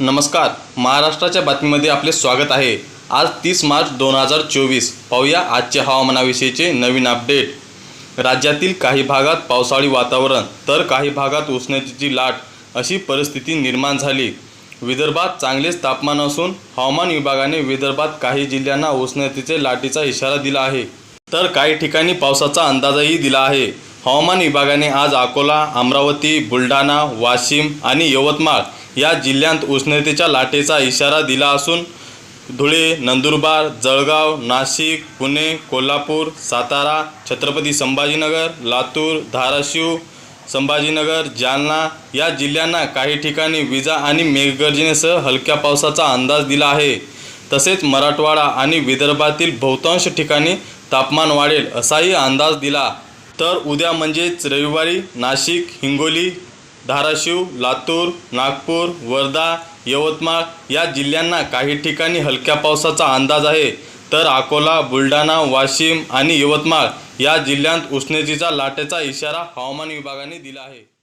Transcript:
नमस्कार. महाराष्ट्राच्या बातमीमध्ये आपले स्वागत आहे. आज तीस मार्च दोन हजार चोवीस. पाहूया आजच्या हवामानाविषयीचे नवीन अपडेट. राज्यातील काही भागात पावसाळी वातावरण तर काही भागात उष्णतेची लाट अशी परिस्थिती निर्माण झाली. विदर्भात चांगलेच तापमान असून हवामान विभागाने विदर्भात काही जिल्ह्यांना उष्णतेचे लाटीचा इशारा दिला आहे. तर काही ठिकाणी पावसाचा अंदाजही दिला आहे. हवामान विभागाने आज अकोला अमरावती बुलढाणा वाशिम आणि यवतमाळ या जिल्ह्यांत उष्णतेच्या लाटेचा इशारा दिला असून धुळे नंदुरबार जळगाव नाशिक पुणे कोल्हापूर सातारा छत्रपती संभाजीनगर लातूर धाराशिव संभाजीनगर जालना या जिल्ह्यांना काही ठिकाणी विजा आणि मेघगर्जनेसह हलक्या पावसाचा अंदाज दिला आहे. तसेच मराठवाडा आणि विदर्भातील बहुतांश ठिकाणी तापमान वाढेल असाही अंदाज दिला तर उद्या म्हणजेच रविवारी नाशिक हिंगोली धाराशिव लातूर नागपूर वर्धा यवतमाळ या जिल्ह्यांना काही ठिकाणी हलक्या पावसाचा अंदाज आहे. तर अकोला बुलढाणा वाशिम आणि यवतमाळ या जिल्ह्यांत उष्णतेचा लाटेचा इशारा हवामान विभागाने दिला आहे.